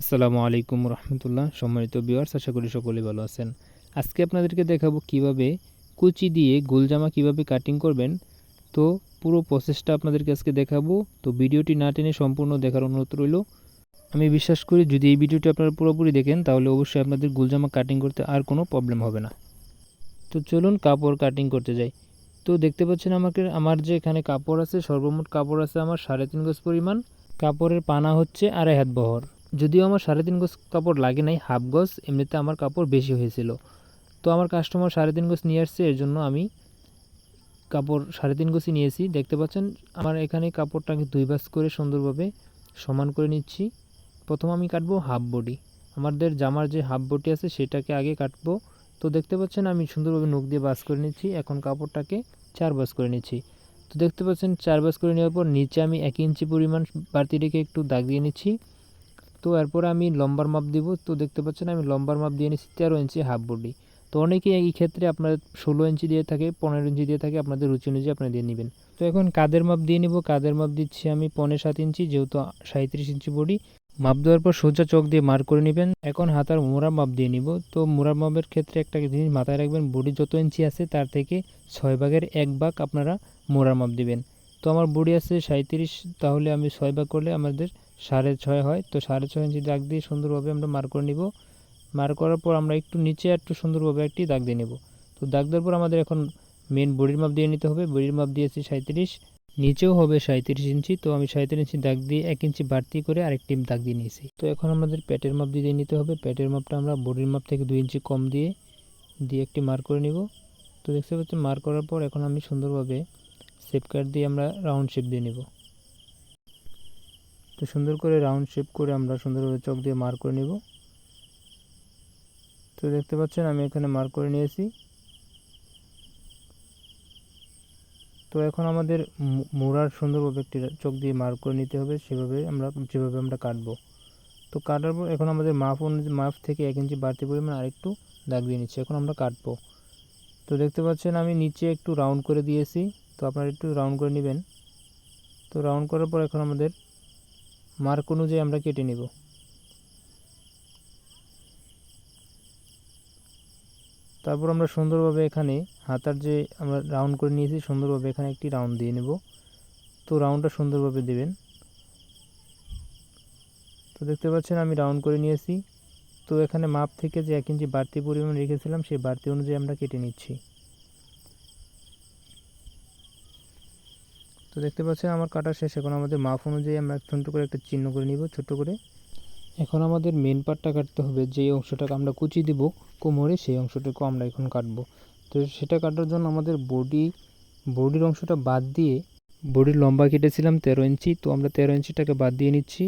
আসসালামু আলাইকুম রহমতুল্লাহ। সম্মানিত বিওয়ার্স আশা করি সকলেই ভালো আছেন। আজকে আপনাদেরকে দেখাবো কীভাবে কুচি দিয়ে গোলজামা কীভাবে কাটিং করবেন। তো পুরো প্রসেসটা আপনাদেরকে আজকে দেখাবো। তো ভিডিওটি না টেনে সম্পূর্ণ দেখার অনুরোধ রইল। আমি বিশ্বাস করি যদি এই ভিডিওটি আপনারা পুরোপুরি দেখেন, তাহলে অবশ্যই আপনাদের গোলজামা কাটিং করতে আর কোনো প্রবলেম হবে না। তো চলুন কাপড় কাটিং করতে যাই। তো দেখতে পাচ্ছেন আমাকে, আমার যে এখানে কাপড় আছে, সর্বমোট কাপড় আছে আমার সাড়ে তিন গজ পরিমাণ। কাপড়ের পানা হচ্ছে আড়াই হাত বহর। যদিও আমার সাড়ে তিন গজ কাপড় লাগে নাই, হাফ গজ, এমনিতে আমার কাপড় বেশি হয়েছিল। তো আমার কাস্টমার সাড়ে তিন গজ নিয়ে আসছে, এর জন্য আমি কাপড় সাড়ে তিন গজই নিয়েছি। দেখতে পাচ্ছেন, আমার এখানে কাপড়টাকে দুই বাস করে সুন্দরভাবে সমান করে নিচ্ছি। প্রথম আমি কাটবো হাফ বডি। আমাদের জামার যে হাফ বডি আছে, সেটাকে আগে কাটবো। তো দেখতে পাচ্ছেন, আমি সুন্দরভাবে নখ দিয়ে বাস করে নিচ্ছি। এখন কাপড়টাকে চার বাস করে নিচ্ছি। তো দেখতে পাচ্ছেন, চার বাস করে নেওয়ার পর নিচে আমি এক ইঞ্চি পরিমাণ বাড়তি রেখে একটু দাগ দিয়ে নিচ্ছি। তো এরপর আমি লম্বার মাপ দিব। তো দেখতে পাচ্ছেন আমি লম্বার মাপ দিয়ে নিচ্ছি তেরো ইঞ্চি হাফ বডি তো অনেকেই এই ক্ষেত্রে আপনার ষোলো ইঞ্চি দিয়ে থাকে, পনেরো ইঞ্চি দিয়ে থাকে, আপনাদের রুচি অনুযায়ী আপনারা দিয়ে নেবেন। তো এখন কাদের মাপ দিয়ে নিব? কাদের মাপ দিচ্ছি আমি পনেরো সাত ইঞ্চি যেহেতু সাঁত্রিশ ইঞ্চি বডি মাপ দেওয়ার পর সোজা চোখ দিয়ে মার করে নেবেন। এখন হাতার মোড়া মাপ দিয়ে নিব। তো মোড়া মাপের ক্ষেত্রে একটা জিনিস মাথায় রাখবেন বডি যত ইঞ্চি আছে তার থেকে ছয় ভাগের এক ভাগ আপনারা মোড়ার মাপ দিবেন। তো আমার বডি আছে সাঁত্রিশ তাহলে আমি ছয় ভাগ করলে আমাদের সাড়ে ছয় হয়, তো সাড়ে ছয় ইঞ্চি দাগ দিয়ে সুন্দরভাবে আমরা মার করে নিব। মার করার পর আমরা একটু নিচে একটু সুন্দরভাবে একটি দাগ দিয়ে নেব। তো দাগ দেওয়ার পর আমাদের এখন মেন বডির মাপ দিয়ে নিতে হবে। বডির মাপ দিয়েছি সাঁত্রিশ নিচেও হবে সাঁত্রিশ ইঞ্চি। তো আমি সাঁত্রিশ ইঞ্চি দাগ দিয়ে এক ইঞ্চি বাড়তি করে আরেকটি দাগ দিয়ে নিয়েছি। তো এখন আমাদের প্যাটের মাপ দিয়ে নিতে হবে। প্যাটের মাপটা আমরা বডির মাপ থেকে দুই ইঞ্চি কম দিয়ে দিয়ে একটি মার করে নিব। তো দেখতে পাচ্ছি মার করার পর এখন আমি সুন্দরভাবে শেপ কাট দিয়ে আমরা রাউন্ড শেপ দিয়ে নেব। তো সুন্দর করে রাউন্ড শেপ করে আমরা সুন্দরভাবে চক দিয়ে মার করে নিব। তো দেখতে পাচ্ছেন আমি এখানে মার করে নিয়েছি। তো এখন আমাদের মোড়ার সুন্দরভাবে একটি চোখ দিয়ে মার করে নিতে হবে, সেভাবে আমরা, যেভাবে আমরা কাটবো। তো কাটার পর এখন আমাদের মাপ অনুযায়ী মাপ থেকে এক ইঞ্চি বাড়তি পরিমাণ আরেকটু দাগ দিয়ে নিচ্ছি, এখন আমরা কাটবো। তো দেখতে পাচ্ছেন আমি নিচে একটু রাউন্ড করে দিয়েছি, তো আপনারা একটু রাউন্ড করে নেবেন। তো রাউন্ড করার পর এখন আমাদের মার্ক অনুযায়ী আমরা কেটে নেব। তারপর আমরা সুন্দরভাবে এখানে হাতার যে আমরা রাউন্ড করে নিয়েছি, সুন্দরভাবে এখানে একটি রাউন্ড দিয়ে নেব। তো রাউন্ডটা সুন্দরভাবে দেবেন। তো দেখতে পাচ্ছেন আমি রাউন্ড করে নিয়েছি। তো এখানে মাপ থেকে যে এক ইঞ্চি বাড়তি পরিমাণ রেখেছিলাম, সেই বাড়তি অনুযায়ী আমরা কেটে নিচ্ছি। তো দেখতে পাচ্ছেন আমার কাটা শেষ। এখন আমাদের মাপ অনুযায়ী আমরা ছোট্ট করে একটা চিহ্ন করে নিব, ছোট্ট করে। এখন আমাদের মেন পার্টটা কাটতে হবে যে অংশটাকে আমরা কুচি দিব কোমরে, সেই অংশটাকে আমরা এখন কাটবো। তো সেটা কাটার জন্য আমাদের বডি বডির অংশটা বাদ দিয়ে বডির লম্বা কেটেছিলাম তেরো ইঞ্চি, তো আমরা তেরো ইঞ্চিটাকে বাদ দিয়ে নিচ্ছি।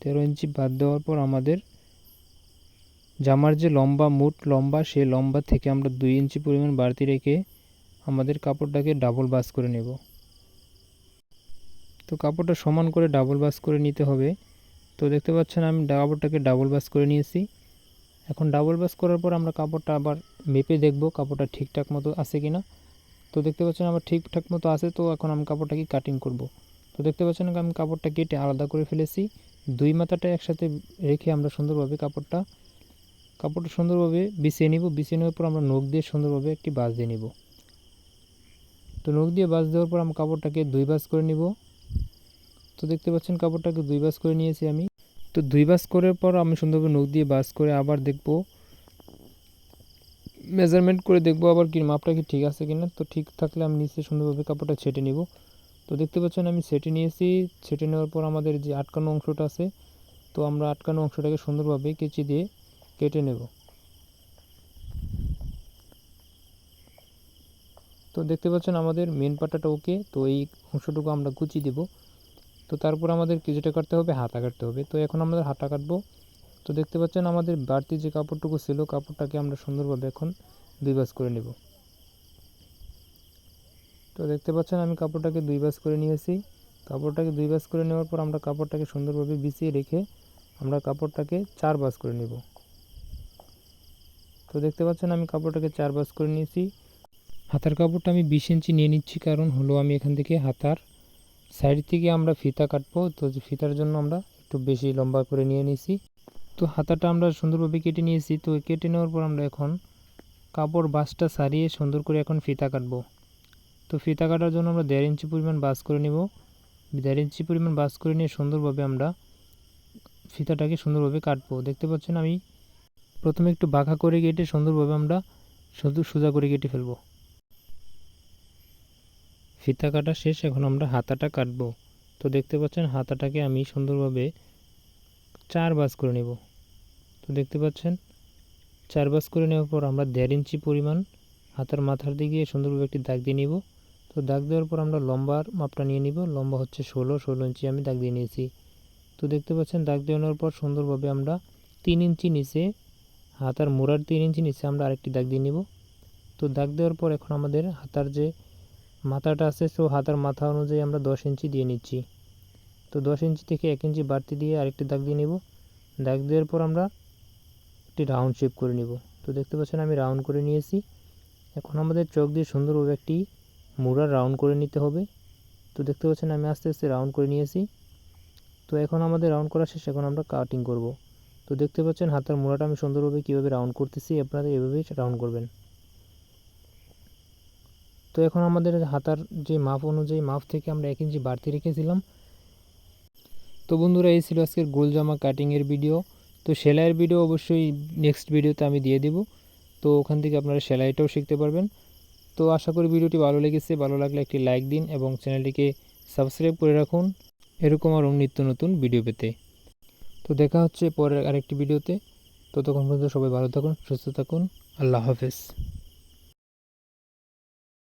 তেরো ইঞ্চি বাদ দেওয়ার পর আমাদের জামার যে লম্বা, মুট লম্বা সেই লম্বা থেকে আমরা দুই ইঞ্চি পরিমাণ বাড়তি রেখে আমাদের কাপড়টাকে ডাবল বাস করে নেব। তো কাপড়টা সমান করে ডাবল বাস করে নিতে হবে। তো দেখতে পাচ্ছেন আমি কাপড়টাকে ডাবল বাস করে নিয়েছি। এখন ডাবল বাস করার পর আমরা কাপড়টা আবার মেপে দেখব কাপড়টা ঠিকঠাক মতো আছে কি না তো দেখতে পাচ্ছেন আমার ঠিকঠাক মতো আছে, তো এখন আমি কাপড়টাকে কাটিং করব। তো দেখতে পাচ্ছেন আমি কাপড়টা কেটে আলাদা করে ফেলেছি। দুই মাথাটা একসাথে রেখে আমরা সুন্দরভাবে কাপড়টা কাপড়টা সুন্দরভাবে বিছিয়ে নিব। বিছিয়ে নেওয়ার পর আমরা নখ দিয়ে সুন্দরভাবে একটি বাস দিয়ে নিব। তো নখ দিয়ে বাস দেওয়ার পর আমরা কাপড়টাকে দুই বাস করে নিব। তো দেখতে পাচ্ছেন কাপড়টাকে দুই বাস করে নিয়েছি আমি। তো দুই বাস করার পর আমি সুন্দরভাবে নখ দিয়ে বাস করে আবার দেখব। মেজারমেন্ট করে দেখব আবার কি মাপটা কি ঠিক আছে কিনা। তো ঠিক থাকলে আমি নিচে সুন্দরভাবে কাপড়টা ছেটে নিব। তো দেখতে পাচ্ছেন আমি ছেটে নিয়েছি। ছেটে নেওয়ার পর আমাদের যে আটকানো অংশটা আছে, তো আমরা আটকানো অংশটাকে সুন্দরভাবে কেচি দিয়ে কেটে নেব। তো দেখতে পাচ্ছেন আমাদের মেন পাটাটা ওকে তো এই অংশটুকু আমরা কুচি দেবো। তো তারপর আমাদের কিছুটা কাটতে হবে, হাতা কাটতে হবে। তো এখন আমাদের হাতা কাটবো। তো দেখতে পাচ্ছেন আমাদের বাড়তি যে কাপড়টুকু ছিল, কাপড়টাকে আমরা সুন্দরভাবে এখন দুই বাস করে নেব। তো দেখতে পাচ্ছেন আমি কাপড়টাকে দুই বাস করে নিয়েছি। কাপড়টাকে দুই বাস করে নেওয়ার পর আমরা কাপড়টাকে সুন্দরভাবে বিছিয়ে রেখে আমরা কাপড়টাকে চার বাস করে নেব। তো দেখতে পাচ্ছেন আমি কাপড়টাকে চার বাস করে নিয়েছি। হাতার কাপড়টা আমি বিশ ইঞ্চি নিয়ে নিচ্ছি, কারণ হলো আমি এখান থেকে হাতার সাইড থেকে আমরা ফিতা কাটবো। তো ফিতার জন্য আমরা একটু বেশি লম্বা করে নিয়ে নিছি তো হাতাটা আমরা সুন্দরভাবে কেটে নিয়েছি। তো কেটে নেওয়ার পর আমরা এখন কাপড় বাসটা সারিয়ে সুন্দর করে এখন ফিতা কাটবো। তো ফিতা কাটার জন্য আমরা দেড় ইঞ্চি পরিমাণ বাস করে নেব। দেড় ইঞ্চি পরিমাণ বাস করে নিয়ে সুন্দরভাবে আমরা ফিতাটাকে সুন্দরভাবে কাটবো। দেখতে পাচ্ছেন আমি প্রথমে একটু বাঁকা করে কেটে সুন্দরভাবে আমরা শুধু সোজা করে কেটে ফেলব। ফিতা কাটা শেষ, এখন আমরা হাতাটা কাটব। তো দেখতে পাচ্ছেন হাতাটাকে আমি সুন্দরভাবে চার বাস করে নেব। তো দেখতে পাচ্ছেন, চার বাস করে নেওয়ার পর আমরা দেড় ইঞ্চি পরিমাণ হাতার মাথার দিকে সুন্দরভাবে একটি দাগ দিয়ে নিব। তো দাগ দেওয়ার পর আমরা লম্বার মাপটা নিয়ে নিব। লম্বা হচ্ছে ষোলো ষোলো ইঞ্চি আমি দাগ দিয়ে নিয়েছি। তো দেখতে পাচ্ছেন, দাগ দেওয়ানোর পর সুন্দরভাবে আমরা তিন ইঞ্চি নিচে হাতার মোড়ার তিন ইঞ্চি নিচে আমরা আরেকটি দাগ দিয়ে নিব। তো দাগ দেওয়ার পর এখন আমাদের হাতার যে মাথাটা আছে সো হাতার মাথা অনুযায়ী আমরা দশ ইঞ্চি দিয়ে নিচ্ছি। তো দশ ইঞ্চি থেকে এক ইঞ্চি বাড়তি দিয়ে আরেকটি দাগ দিয়ে নিব। দাগ দেওয়ার পর আমরা একটি রাউন্ড শেপ করে নিব। তো দেখতে পাচ্ছেন আমি রাউন্ড করে নিয়েছি। এখন আমাদের চোখ দিয়ে সুন্দরভাবে একটি মুড়ার রাউন্ড করে নিতে হবে। তো দেখতে পাচ্ছেন আমি আস্তে আস্তে রাউন্ড করে নিয়েছি। তো এখন আমাদের রাউন্ড করা শেষ, এখন আমরা কাটিং করব। তো দেখতে পাচ্ছেন হাতার মোড়াটা আমি সুন্দরভাবে কীভাবে রাউন্ড করতেছি, আপনারা এভাবেই রাউন্ড করবেন। তো এখন আমাদের হাতার যে মাপ অনুযায়ী মাপ থেকে আমরা এক ইঞ্চি বাড়তি রেখেছিলাম। তো বন্ধুরা, এই ছিল আজকের গোল জামা কাটিংয়ের ভিডিও তো সেলাইয়ের ভিডিও অবশ্যই নেক্সট ভিডিওতে আমি দিয়ে দেব। তো ওখান থেকে আপনারা সেলাইটাও শিখতে পারবেন। তো আশা করি ভিডিওটি ভালো লেগেছে। ভালো লাগলে একটি লাইক দিন এবং চ্যানেলটিকে সাবস্ক্রাইব করে রাখুন। এরকম আরও নিত্য নতুন ভিডিও পেতে। তো দেখা হচ্ছে পরের আরেকটি ভিডিওতে ততক্ষণ পর্যন্ত সবাই ভালো থাকুন, সুস্থ থাকুন। আল্লাহ হাফেজ।